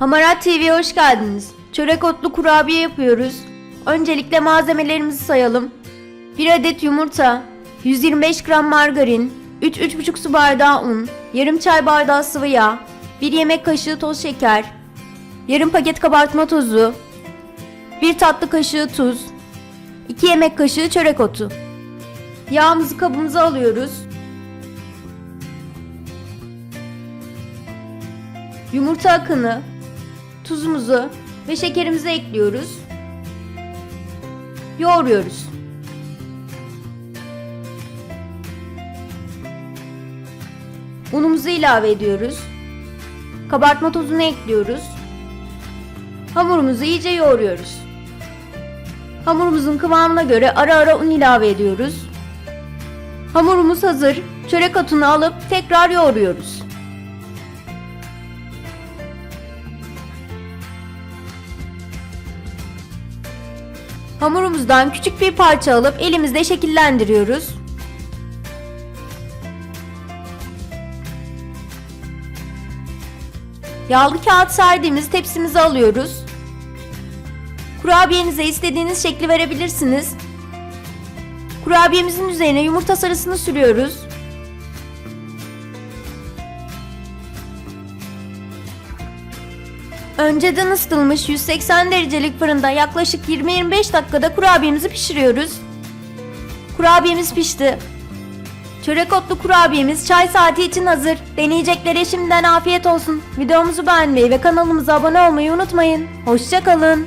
Hamarat TV'ye hoş geldiniz. Çörek otlu kurabiye yapıyoruz. Öncelikle malzemelerimizi sayalım. 1 adet yumurta, 125 gram margarin, 3-3,5 su bardağı un, yarım çay bardağı sıvı yağ, 1 yemek kaşığı toz şeker, yarım paket kabartma tozu, 1 tatlı kaşığı tuz, 2 yemek kaşığı çörek otu. Yağımızı kabımıza alıyoruz. Yumurta akını, tuzumuzu ve şekerimizi ekliyoruz. Yoğuruyoruz. Unumuzu ilave ediyoruz. Kabartma tozunu ekliyoruz. Hamurumuzu iyice yoğuruyoruz. Hamurumuzun kıvamına göre ara ara un ilave ediyoruz. Hamurumuz hazır. Çörek otunu alıp tekrar yoğuruyoruz. Hamurumuzdan küçük bir parça alıp elimizde şekillendiriyoruz. Yağlı kağıt serdiğimiz tepsimizi alıyoruz. Kurabiyenize istediğiniz şekli verebilirsiniz. Kurabiyemizin üzerine yumurta sarısını sürüyoruz. Önceden ısıtılmış 180 derecelik fırında yaklaşık 20-25 dakikada kurabiyemizi pişiriyoruz. Kurabiyemiz pişti. Çörek otlu kurabiyemiz çay saati için hazır. Deneyeceklere şimdiden afiyet olsun. Videomuzu beğenmeyi ve kanalımıza abone olmayı unutmayın. Hoşçakalın.